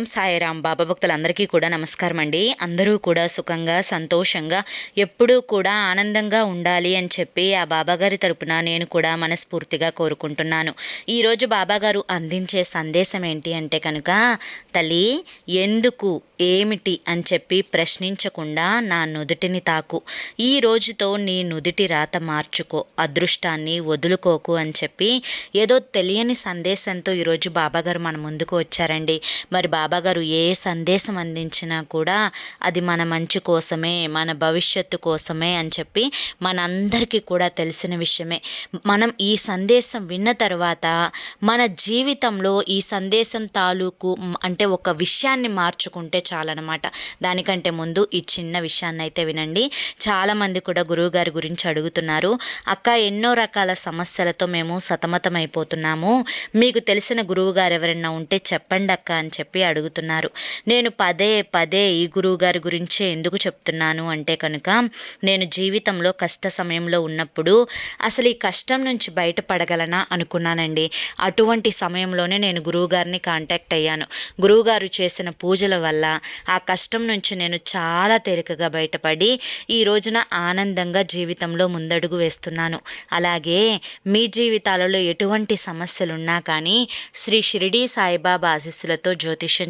ఓం సాయిరామ్. బాబా భక్తులందరికీ కూడా నమస్కారం అండి. అందరూ కూడా సుఖంగా సంతోషంగా ఎప్పుడూ కూడా ఆనందంగా ఉండాలి అని చెప్పి ఆ బాబాగారి తరపున నేను కూడా మనస్ఫూర్తిగా కోరుకుంటున్నాను. ఈరోజు బాబాగారు అందించే సందేశం ఏంటి అంటే కనుక తల్లి ఎందుకు ఏమిటి అని చెప్పి ప్రశ్నించకుండా నా నుదుటిని తాకు. ఈ రోజుతో నీ నుదుటి రాత మార్చుకో అదృష్టాన్ని వదులుకోకు అని చెప్పి ఏదో తెలియని సందేశంతో ఈరోజు బాబాగారు మన ముందుకు వచ్చారండి. మరి బాబాగారు ఏ సందేశం అందించినా కూడా అది మన మంచి కోసమే మన భవిష్యత్తు కోసమే అని చెప్పి మనందరికీ కూడా తెలిసిన విషయమే. మనం ఈ సందేశం విన్న తర్వాత మన జీవితంలో ఈ సందేశం తాలూకు అంటే ఒక విషయాన్ని మార్చుకుంటే చాలన్నమాట. దానికంటే ముందు ఈ చిన్న విషయాన్ని అయితే వినండి. చాలామంది కూడా గురువుగారి గురించి అడుగుతున్నారు. అక్క ఎన్నో రకాల సమస్యలతో మేము సతమతమైపోతున్నాము. మీకు తెలిసిన గురువుగారు ఎవరైనా ఉంటే చెప్పండి అక్క అని చెప్పి అడుగు అడుగుతున్నారు. నేను పదే పదే ఈ గురువుగారి గురించే ఎందుకు చెప్తున్నాను అంటే కనుక నేను జీవితంలో కష్ట సమయంలో ఉన్నప్పుడు అసలు ఈ కష్టం నుంచి బయటపడగలనా అనుకున్నానండి. అటువంటి సమయంలోనే నేను గురువుగారిని కాంటాక్ట్ అయ్యాను. గురువుగారు చేసిన పూజల వల్ల ఆ కష్టం నుంచి నేను చాలా తేలికగా బయటపడి ఈ రోజున ఆనందంగా జీవితంలో ముందడుగు వేస్తున్నాను. అలాగే మీ జీవితాలలో ఎటువంటి సమస్యలున్నా కానీ శ్రీ షిరిడి సాయిబాబా ఆశీస్సులతో జ్యోతిష్యం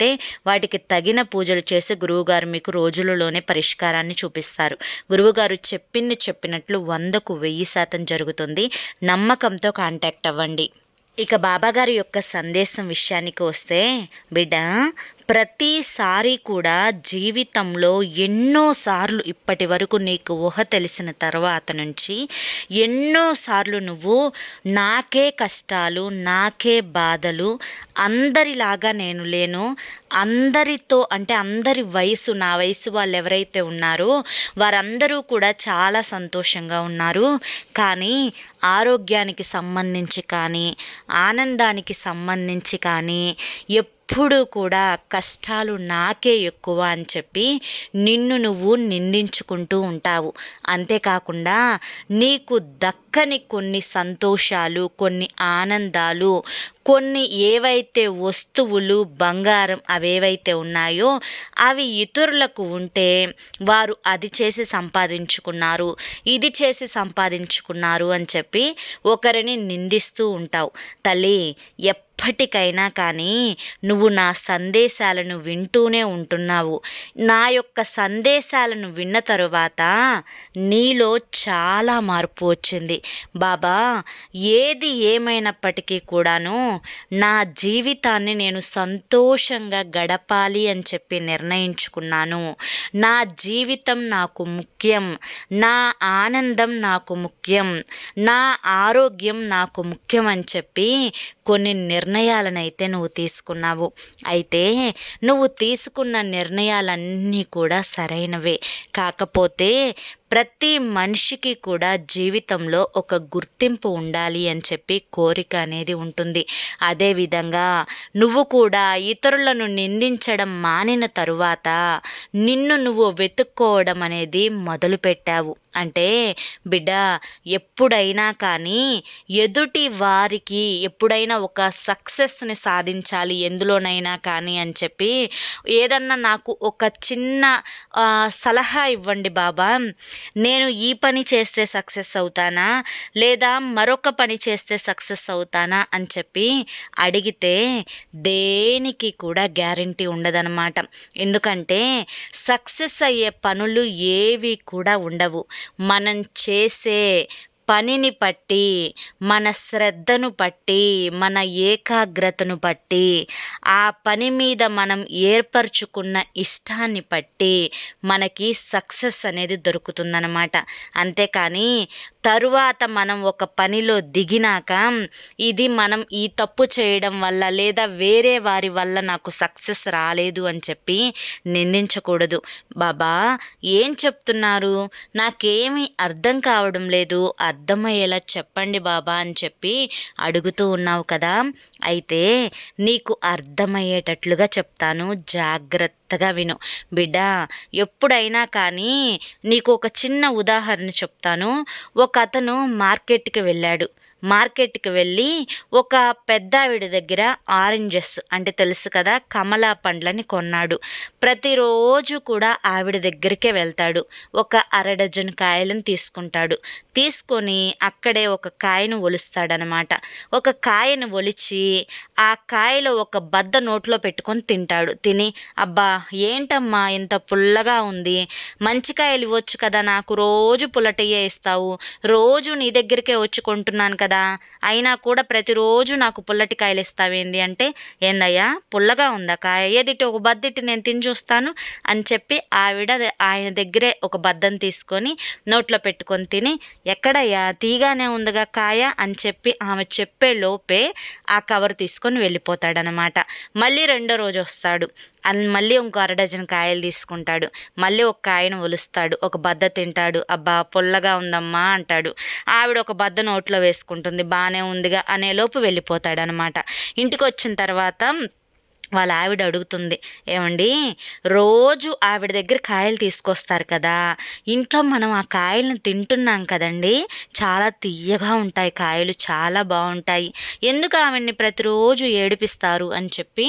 వాటికి తగిన పూజలు చేసి గురువుగారు మీకు రోజులలోనే పరిష్కారాన్ని చూపిస్తారు. గురువుగారు చెప్పింది చెప్పినట్లు వందకు వెయ్యి శాతం జరుగుతుంది. నమ్మకంతో కాంటాక్ట్ అవ్వండి. ఇక బాబాగారి యొక్క సందేశం విషయానికి వస్తే బిడ్డ ప్రతిసారి కూడా జీవితంలో ఎన్నోసార్లు ఇప్పటి వరకు నీకు ఊహ తెలిసిన తర్వాత నుంచి ఎన్నోసార్లు నువ్వు నాకే కష్టాలు నాకే బాధలు అందరిలాగా నేను లేను అందరితో అంటే అందరి వయసు నా వయసు వాళ్ళు ఎవరైతే ఉన్నారో వారందరూ కూడా చాలా సంతోషంగా ఉన్నారు. కానీ ఆరోగ్యానికి సంబంధించి కానీ ఆనందానికి సంబంధించి కానీ ఎప్పుడు కూడా కష్టాలు నాకే ఎక్కువ అని చెప్పి నిన్ను నువ్వు నిందించుకుంటూ ఉంటావు. అంతేకాకుండా నీకు దక్కని కొన్ని సంతోషాలు కొన్ని ఆనందాలు కొన్ని ఏవైతే వస్తువులు బంగారం అవేవైతే ఉన్నాయో అవి ఇతరులకు ఉంటే వారు అది చేసి సంపాదించుకున్నారు ఇది చేసి సంపాదించుకున్నారు అని చెప్పి ఒకరిని నిందిస్తూ ఉంటావు. తల్లి ఎప్పటికైనా కానీ నువ్వు నువ్వు నా సందేశాలను వింటూనే ఉంటున్నావు. నా యొక్క సందేశాలను విన్న తరువాత నీలో చాలా మార్పు వచ్చింది. బాబా ఏది ఏమైనప్పటికీ కూడాను నా జీవితాన్ని నేను సంతోషంగా గడపాలి అని చెప్పి నిర్ణయించుకున్నాను. నా జీవితం నాకు ముఖ్యం. నా ఆనందం నాకు ముఖ్యం. నా ఆరోగ్యం నాకు ముఖ్యం అని చెప్పి కొన్ని నిర్ణయాలనైతే నువ్వు తీసుకున్నావు. అయితే నువ్వు తీసుకున్న నిర్ణయాలన్నీ కూడా సరైనవే. కాకపోతే ప్రతి మనిషికి కూడా జీవితంలో ఒక గుర్తింపు ఉండాలి అని చెప్పి కోరిక అనేది ఉంటుంది. అదేవిధంగా నువ్వు కూడా ఇతరులను నిందించడం మానిన తరువాత నిన్ను నువ్వు వెతుక్కోవడం అనేది మొదలుపెట్టావు అంటే బిడ్డ ఎప్పుడైనా కానీ ఎదుటి వారికి ఎప్పుడైనా ఒక సక్సెస్ని సాధించాలి ఎందులోనైనా కానీ అని చెప్పి ఏదన్నా నాకు ఒక చిన్న సలహా ఇవ్వండి బాబా. నేను ఈ పని చేస్తే సక్సెస్ అవుతానా? లేదా మరొక పని చేస్తే సక్సెస్ అవుతానా? అని చెప్పి అడిగితే దేనికి కూడా గ్యారంటీ ఉండదన్నమాట. ఎందుకంటే సక్సెస్ అయ్యే పనులు ఏవి కూడా ఉండవు. మనం చేసే పనిని పట్టి మన శ్రద్ధను బట్టి మన ఏకాగ్రతను బట్టి ఆ పని మీద మనం ఏర్పరచుకున్న ఇష్టాన్ని బట్టి మనకి సక్సెస్ అనేది దొరుకుతుందన్నమాట. అంతేకాని తరువాత మనం ఒక పనిలో దిగినాక ఇది మనం ఈ తప్పు చేయడం వల్ల లేదా వేరే వారి వల్ల నాకు సక్సెస్ రాలేదు అని చెప్పి నిందించకూడదు. బాబా ఏం చెప్తున్నారు? నాకేమీ అర్థం కావడం లేదు అర్థమయ్యేలా చెప్పండి బాబా అని చెప్పి అడుగుతూ ఉన్నావు కదా. అయితే నీకు అర్థమయ్యేటట్లుగా చెప్తాను. జాగ్రత్తగా విను. బిడ్డ ఎప్పుడైనా కానీ నీకు ఒక చిన్న ఉదాహరణ చెప్తాను. ఒక అతను మార్కెట్కి వెళ్ళాడు. మార్కెట్కి వెళ్ళి ఒక పెద్ద ఆవిడ దగ్గర ఆరెంజెస్ అంటే తెలుసు కదా కమలా పండ్లని కొన్నాడు. ప్రతిరోజు కూడా ఆవిడ దగ్గరికే వెళ్తాడు. ఒక అర డజన్ కాయలను తీసుకుంటాడు. తీసుకొని అక్కడే ఒక కాయను ఒలుస్తాడనమాట. ఒక కాయను ఒలిచి ఆ కాయలో ఒక బద్ద నోట్లో పెట్టుకొని తింటాడు. తిని అబ్బా ఏంటమ్మా ఇంత పుల్లగా ఉంది? మంచి కాయలు ఇవ్వచ్చు కదా నాకు రోజు పుల్లటయ్యే ఇస్తావు. రోజు నీ దగ్గరికే వచ్చి కొంటున్నాను కదా అయినా కూడా ప్రతిరోజు నాకు పుల్లటి కాయలు ఇస్తావేంది అంటే ఏందయ్యా పుల్లగా ఉందా కాయ? ఏదిటి ఒక బద్దిటి నేను తిని చూస్తాను అని చెప్పి ఆవిడ ఆయన దగ్గరే ఒక బద్దం తీసుకొని నోట్లో పెట్టుకొని తిని ఎక్కడయ్యా తీగానే ఉందిగా కాయ అని చెప్పి ఆమె చెప్పే లోపే ఆ కవర్ తీసుకొని వెళ్ళిపోతాడనమాట. మళ్ళీ రెండో రోజు వస్తాడు. అని మళ్ళీ ఇంకో అర డజన్ కాయలు తీసుకుంటాడు. మళ్ళీ ఒక కాయను ఒలుస్తాడు. ఒక బద్ద తింటాడు. అబ్బా పుల్లగా ఉందమ్మా అంటాడు. ఆవిడ ఒక బద్ద నోట్లో వేసుకుంటాడు ఉంటుంది బాగానే ఉందిగా అనేలోపు వెళ్ళిపోతాడనమాట. ఇంటికి వచ్చిన తర్వాత వాళ్ళ ఆవిడ అడుగుతుంది ఏమండి రోజు ఆవిడ దగ్గర కాయలు తీసుకొస్తారు కదా ఇంట్లో మనం ఆ కాయలను తింటున్నాం కదండి చాలా తీయగా ఉంటాయి కాయలు చాలా బాగుంటాయి ఎందుకు ఆవిడ్ని ప్రతిరోజు ఏడిపిస్తారు? అని చెప్పి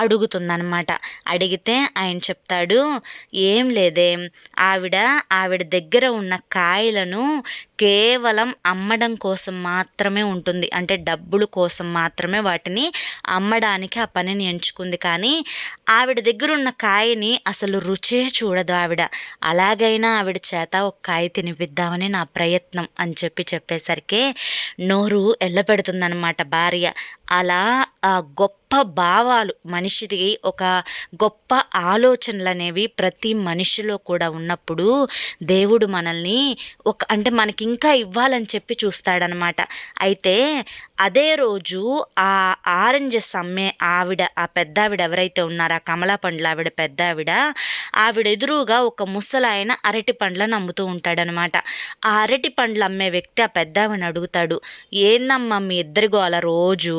అడుగుతుందనమాట అడిగితే ఆయన చెప్తాడు ఏం లేదే ఆవిడ ఆవిడ దగ్గర ఉన్న కాయలను కేవలం అమ్మడం కోసం మాత్రమే ఉంటుంది అంటే డబ్బులు కోసం మాత్రమే వాటిని అమ్మడానికి ఆ పనిని ఎంచుకు ఎంచుకుంది కానీ ఆవిడ దగ్గర ఉన్న కాయని అసలు రుచే చూడదు ఆవిడ. అలాగైనా ఆవిడ చేత ఒక కాయ తినిపిద్దామని నా ప్రయత్నం అని చెప్పి చెప్పేసరికి నోరు ఎల్లబెడుతుందనమాట భార్య. అలా ఆ గొప్ప భావాలు మనిషిది ఒక గొప్ప ఆలోచనలు అనేవి ప్రతి మనిషిలో కూడా ఉన్నప్పుడు దేవుడు మనల్ని ఒక అంటే మనకి ఇంకా ఇవ్వాలని చెప్పి చూస్తాడనమాట. అయితే అదే రోజు ఆ ఆరెంజెస్ అమ్మే ఆవిడ ఆ పెద్ద ఆవిడ ఎవరైతే ఉన్నారో ఆ కమలా పండ్ల ఆవిడ పెద్దావిడ ఆవిడ ఎదురుగా ఒక ముసలాయన అరటి పండ్లను అమ్ముతూ ఉంటాడనమాట. ఆ అరటి పండ్లు అమ్మే వ్యక్తి ఆ పెద్ద ఆవిడని అడుగుతాడు ఏందమ్మా మీ ఇద్దరి గోల రోజు?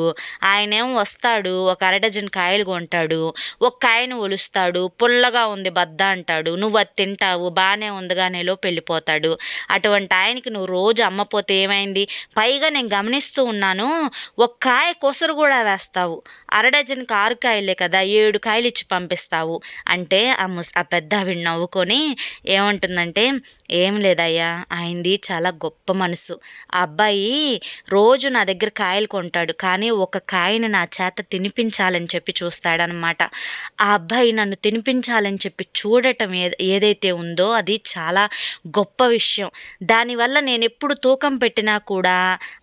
ఆయనేం వస్తాడు ఒక అర డజన్ కాయలు కొంటాడు ఒక కాయను ఒలుస్తాడు పుల్లగా ఉంది బద్ద అంటాడు నువ్వు అది తింటావు బాగానే ఉందిగానే లోపు వెళ్ళిపోతాడు అటువంటి ఆయనకి నువ్వు రోజు అమ్మపోతే ఏమైంది? పైగా నేను గమనిస్తూ ఉన్నాను ఒక కాయ కొసరు కూడా వేస్తావు. అర కారు ఆరు కాయలే కదా ఏడు కాయలు ఇచ్చి పంపిస్తావు. అంటే ఆ ముస్ ఆ పెద్ద ఆవిడ నవ్వుకొని ఏమంటుందంటే ఏం లేదయ్యా ఆయనది చాలా గొప్ప మనసు. ఆ అబ్బాయి రోజు నా దగ్గర కాయలు కొంటాడు కానీ ఒక కాయని నా చేత తినిపించాలని చెప్పి చూస్తాడనమాట. ఆ అబ్బాయి నన్ను తినిపించాలని చెప్పి చూడటం ఏ ఏదైతే ఉందో అది చాలా గొప్ప విషయం. దానివల్ల నేను ఎప్పుడు తూకం పెట్టినా కూడా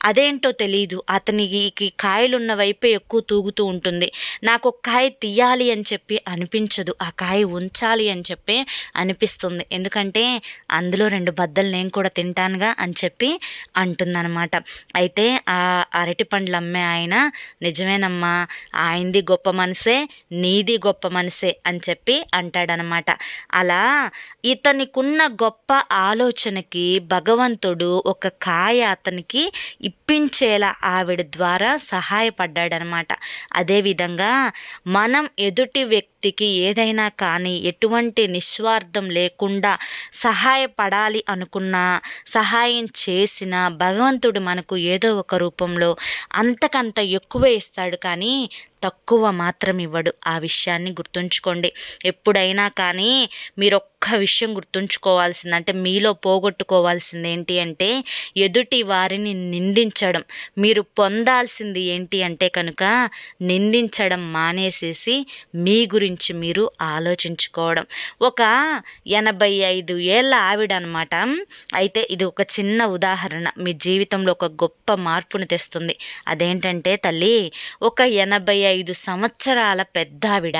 అదేంటో తెలియదు అతనికి కాయలున్న వైపే ఎక్కువ తూగుతూ ఉంటుంది. నాకు ఒక కాయ తీయాలి అని చెప్పి అనిపించదు. ఆ కాయ ఉంచాలి అని చెప్పి అనిపిస్తుంది. ఎందుకంటే అందులో రెండు బద్దలు నేను కూడా తింటానుగా అని చెప్పి అంటుందన్నమాట. అయితే ఆ అరటి పండ్లు అమ్మే ఆయన నిజమేనమ్మా ఆయనది గొప్ప మనసే నీది గొప్ప మనసే అని చెప్పి అంటాడనమాట అలా ఇతనికున్న గొప్ప ఆలోచనకి భగవంతుడు ఒక కాయ అతనికి ఇప్పించేలా ఆవిడ ద్వారా సహాయపడ్డాడనమాట అది అదేవిధంగా మనం ఎదుటి వ్యక్తి వ్యక్తికి ఏదైనా కానీ ఎటువంటి నిస్వార్థం లేకుండా సహాయపడాలి అనుకున్నా సహాయం చేసిన భగవంతుడు మనకు ఏదో ఒక రూపంలో అంతకంత ఎక్కువ ఇస్తాడు కానీ తక్కువ మాత్రం ఇవ్వడు. ఆ విషయాన్ని గుర్తుంచుకోండి. ఎప్పుడైనా కానీ మీరు ఒక్క విషయం గుర్తుంచుకోవాల్సింది అంటే మీలో పోగొట్టుకోవాల్సింది ఏంటి అంటే ఎదుటి వారిని నిందించడం. మీరు పొందాల్సింది ఏంటి అంటే కనుక నిందించడం మానేసేసి మీ గురించి మీరు ఆలోచించుకోవడం. ఒక ఎనభై ఐదు ఏళ్ళ ఆవిడ అనమాట అయితే ఇది ఒక చిన్న ఉదాహరణ. మీ జీవితంలో ఒక గొప్ప మార్పును తెస్తుంది. అదేంటంటే తల్లి ఒక ఎనభై ఐదు సంవత్సరాల పెద్ద ఆవిడ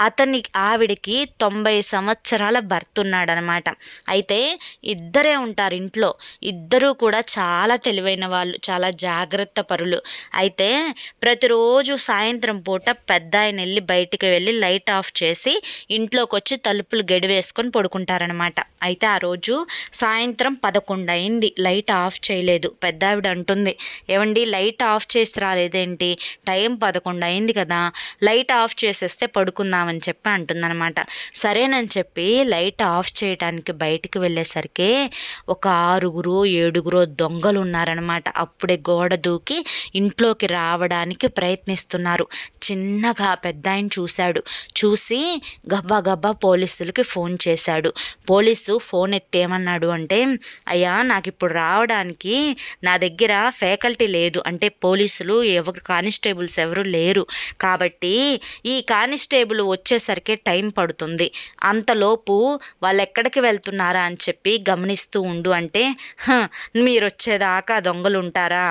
అతని ఆవిడకి తొంభై సంవత్సరాల భర్త ఉన్నాడనమాట అయితే ఇద్దరే ఉంటారు ఇంట్లో. ఇద్దరూ కూడా చాలా తెలివైన వాళ్ళు చాలా జాగ్రత్త పరులు. అయితే ప్రతిరోజు సాయంత్రం పూట పెద్ద ఆయన వెళ్ళి బయటికి వెళ్ళి లైట్ ఆఫ్ చేసి ఇంట్లోకి వచ్చి తలుపులు గడి వేసుకొని పడుకుంటారనమాట అయితే ఆ రోజు సాయంత్రం పదకొండు అయింది. లైట్ ఆఫ్ చేయలేదు. పెద్ద ఆవిడ అంటుంది ఏమండి లైట్ ఆఫ్ చేసి రాలేదేంటి? టైం పదకొండు అయింది కదా. లైట్ ఆఫ్ చేసేస్తే పడుకుందామని చెప్పి అంటుందన్నమాట. సరేనని చెప్పి లైట్ ఆఫ్ చేయడానికి బయటికి వెళ్ళేసరికి ఒక ఆరుగురు ఏడుగురు దొంగలు ఉన్నారనమాట అప్పుడే గోడ దూకి ఇంట్లోకి రావడానికి ప్రయత్నిస్తున్నారు. చిన్నగా పెద్ద ఆయన చూశాడు. చూసి గబ్బా గబ్బా పోలీసులకి ఫోన్ చేశాడు. పోలీసు ఫోన్ ఎత్తేమన్నాడు అంటే అయ్యా నాకు ఇప్పుడు రావడానికి నా దగ్గర ఫ్యాకల్టీ లేదు. అంటే పోలీసులు ఎవరు కానిస్టేబుల్స్ ఎవరు లేరు. కాబట్టి ఈ కానిస్టేబుల్ వచ్చేసరికి టైం పడుతుంది. అంతలోపు వాళ్ళు ఎక్కడికి వెళ్తున్నారా అని చెప్పి గమనిస్తూ ఉండు అంటే మీరు వచ్చేదాకా దొంగలు ఉంటారా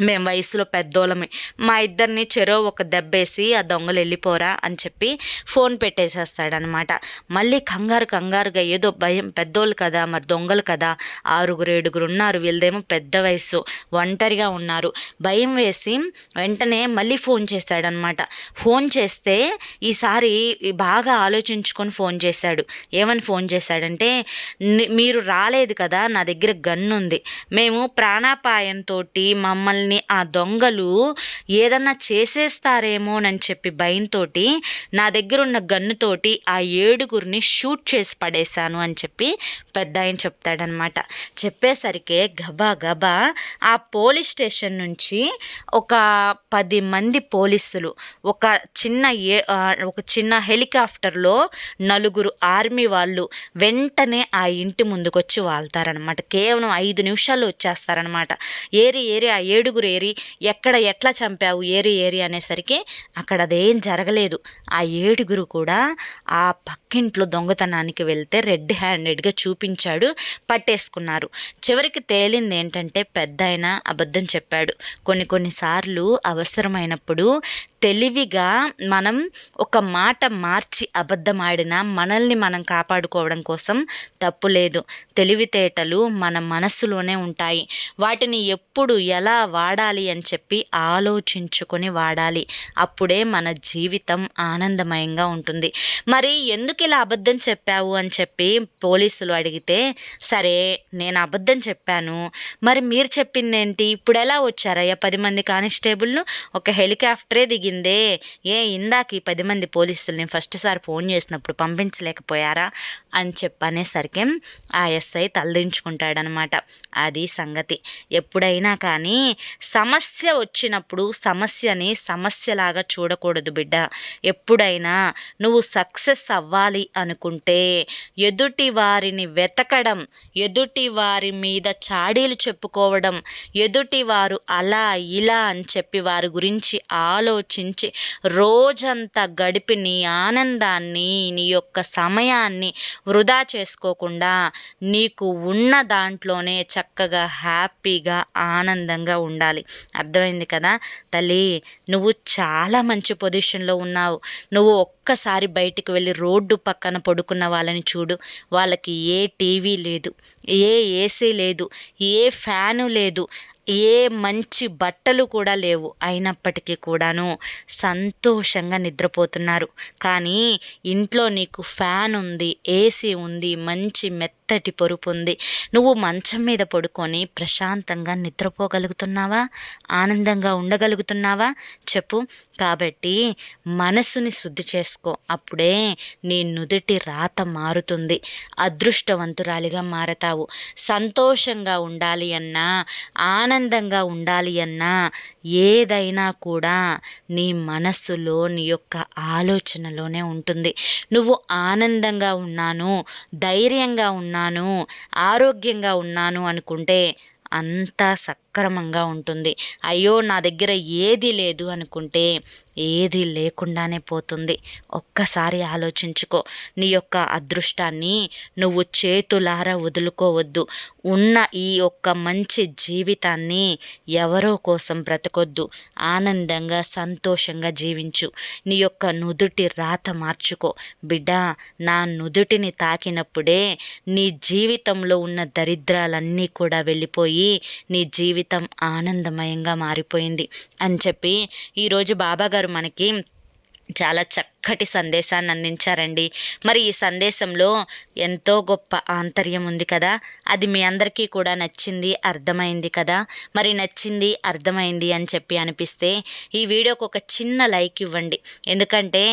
మేము వయసులో పెద్దోళ్ళమే. మా ఇద్దరిని చెరో ఒక దెబ్బేసి ఆ దొంగలు వెళ్ళిపోరా అని చెప్పి ఫోన్ పెట్టేసేస్తాడనమాట. మళ్ళీ కంగారు కంగారుగా ఏదో భయం పెద్దోళ్ళు కదా మరి దొంగలు కదా ఆరుగురు ఏడుగురు ఉన్నారు వీళ్ళదేమో పెద్ద వయసు ఒంటరిగా ఉన్నారు. భయం వేసి వెంటనే మళ్ళీ ఫోన్ చేస్తాడనమాట. ఫోన్ చేస్తే ఈసారి బాగా ఆలోచించుకొని ఫోన్ చేశాడు. ఏమని ఫోన్ చేశాడంటే మీరు రాలేదు కదా నా దగ్గర గన్ను ఉంది మేము ప్రాణాపాయంతో మమ్మల్ని వాళ్ళని ఆ దొంగలు ఏదన్నా చేసేస్తారేమోనని చెప్పి భయంతో నా దగ్గర ఉన్న గన్నుతోటి ఆ ఏడుగురిని షూట్ చేసి పడేశాను అని చెప్పి పెద్ద ఆయన చెప్తాడనమాట చెప్పేసరికి గబా గబా ఆ పోలీస్ స్టేషన్ నుంచి ఒక పది మంది పోలీసులు ఒక చిన్న ఏ ఒక చిన్న హెలికాప్టర్లో నలుగురు ఆర్మీ వాళ్ళు వెంటనే ఆ ఇంటి ముందుకొచ్చి వాళ్తారనమాట కేవలం ఐదు నిమిషాలు వచ్చేస్తారనమాట ఏరి ఏరి ఆ ఏడుగురు ఏడుగురు ఏరి ఎక్కడ ఎట్లా చంపావు ఏరి ఏరి అనేసరికి అక్కడ అదేం జరగలేదు. ఆ ఏడుగురు కూడా ఆ పక్కింట్లో దొంగతనానికి వెళ్తే రెడ్ హ్యాండెడ్గా చూపించాడు పట్టేసుకున్నారు. చివరికి తేలింది ఏంటంటే పెద్ద అబద్ధం చెప్పాడు. కొన్ని కొన్నిసార్లు అవసరమైనప్పుడు తెలివిగా మనం ఒక మాట మార్చి అబద్ధం ఆడినా మనల్ని మనం కాపాడుకోవడం కోసం తప్పు లేదు. తెలివితేటలు మన మనస్సులోనే ఉంటాయి. వాటిని ఎప్పుడు ఎలా వాడాలి అని చెప్పి ఆలోచించుకొని వాడాలి. అప్పుడే మన జీవితం ఆనందమయంగా ఉంటుంది. మరి ఎందుకు ఇలా అబద్ధం చెప్పావు అని చెప్పి పోలీసులు అడిగితే సరే నేను అబద్ధం చెప్పాను. మరి మీరు చెప్పింది ఏంటి ఇప్పుడు ఎలా వచ్చారయ్యా? పది మంది కానిస్టేబుల్ను ఒక హెలికాప్టరే దిగి జరిగిందే? ఏ ఇందాక ఈ పది మంది పోలీసుల్ని ఫస్ట్ సార్ ఫోన్ చేసినప్పుడు పంపించలేకపోయారా? అని చెప్పనేసరికి ఆ ఎస్ఐ తలదించుకుంటాడనమాట. అది సంగతి. ఎప్పుడైనా కానీ సమస్య వచ్చినప్పుడు సమస్యని సమస్యలాగా చూడకూడదు బిడ్డ. ఎప్పుడైనా నువ్వు సక్సెస్ అవ్వాలి అనుకుంటే ఎదుటి వారిని వెతకడం ఎదుటి వారి మీద చాడీలు చెప్పుకోవడం ఎదుటి వారు అలా ఇలా అని చెప్పి వారి గురించి ఆలోచించి రోజంతా గడిపి నీ ఆనందాన్ని నీ యొక్క సమయాన్ని వృధా చేసుకోకుండా నీకు ఉన్న దాంట్లోనే చక్కగా హ్యాపీగా ఆనందంగా ఉండాలి. అర్థమైంది కదా? తల్లి నువ్వు చాలా మంచి పొజిషన్లో ఉన్నావు. నువ్వు ఒక్కసారి బయటికి వెళ్ళి రోడ్డు పక్కన పడుకున్న వాళ్ళని చూడు. వాళ్ళకి ఏ టీవీ లేదు ఏ ఏసీ లేదు ఏ ఫ్యాను లేదు ఏ మంచి బట్టలు కూడా లేవు. అయినప్పటికీ కూడాను సంతోషంగా నిద్రపోతున్నారు. కానీ ఇంట్లో నీకు ఫ్యాన్ ఉంది ఏసీ ఉంది మంచి మెత్త మెత్తటి పొరుపు ఉంది. నువ్వు మంచం మీద పడుకొని ప్రశాంతంగా నిద్రపోగలుగుతున్నావా? ఆనందంగా ఉండగలుగుతున్నావా? చెప్పు. కాబట్టి మనసుని శుద్ధి చేసుకో. అప్పుడే నీ నుదుటి రాత మారుతుంది. అదృష్టవంతురాలిగా మారతావు. సంతోషంగా ఉండాలి అన్నా ఆనందంగా ఉండాలి అన్నా ఏదైనా కూడా నీ మనస్సులో నీ యొక్క ఆలోచనలోనే ఉంటుంది. నువ్వు ఆనందంగా ఉన్నాను ధైర్యంగా ఉన్నాను ఆరోగ్యంగా ఉన్నాను అనుకుంటే అంతా సక్రమంగా ఉంటుంది. అయ్యో నా దగ్గర ఏది లేదు అనుకుంటే ఏది లేకుండానే పోతుంది. ఒక్కసారి ఆలోచించుకో. నీ యొక్క అదృష్టాన్ని నువ్వు చేతులారా వదులుకోవద్దు. ఉన్న ఈ ఒక్క మంచి జీవితాన్ని ఎవరో కోసం బ్రతకొద్దు. ఆనందంగా సంతోషంగా జీవించు. నీ యొక్క నుదుటి రాత మార్చుకో. బిడ్డ నా నుదుటిని తాకినప్పుడే నీ జీవితంలో ఉన్న దరిద్రాలన్నీ కూడా వెళ్ళిపోయి నీ జీవితం ఆనందమయంగా మారిపోయింది. అని చెప్పి ఈరోజు బాబాగారు మనకి చాలా చక్కటి సందేశాన్ని అందించారండి. మరి ఈ సందేశంలో ఎంతో గొప్ప ఆంతర్యం ఉంది కదా. అది మీ అందరికీ కూడా నచ్చింది అర్థమైంది కదా. మరి నచ్చింది అర్థమైంది అని చెప్పి అనిపిస్తే ఈ వీడియోకి ఒక చిన్న లైక్ ఇవ్వండి. ఎందుకంటే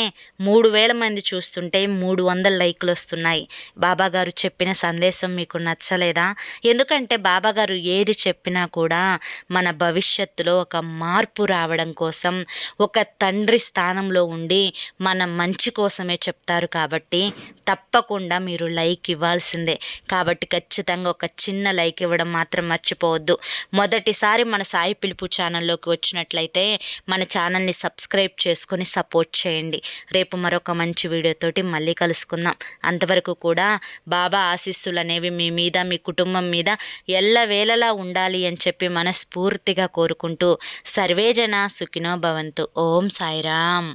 మూడు వేల మంది చూస్తుంటే మూడు వందల లైకులు వస్తున్నాయి. బాబా గారు చెప్పిన సందేశం మీకు నచ్చలేదా? ఎందుకంటే బాబా గారు ఏది చెప్పినా కూడా మన భవిష్యత్తులో ఒక మార్పు రావడం కోసం ఒక తండ్రి స్థానంలో ఉండి మన మన మంచి కోసమే చెప్తారు కాబట్టి తప్పకుండా మీరు లైక్ ఇవ్వాల్సిందే. కాబట్టి ఖచ్చితంగా ఒక చిన్న లైక్ ఇవ్వడం మాత్రం మర్చిపోవద్దు. మొదటిసారి మన సాయి పిలుపు ఛానల్లోకి వచ్చినట్లయితే మన ఛానల్ని సబ్స్క్రైబ్ చేసుకొని సపోర్ట్ చేయండి. రేపు మరొక మంచి వీడియోతోటి మళ్ళీ కలుసుకుందాం. అంతవరకు కూడా బాబా ఆశీస్సులు అనేవి మీ మీద మీ కుటుంబం మీద ఎల్లవేళలా ఉండాలి అని చెప్పి మనస్ఫూర్తిగా కోరుకుంటూ సర్వేజన సుఖినో భవంతు. ఓం సాయిరామ్.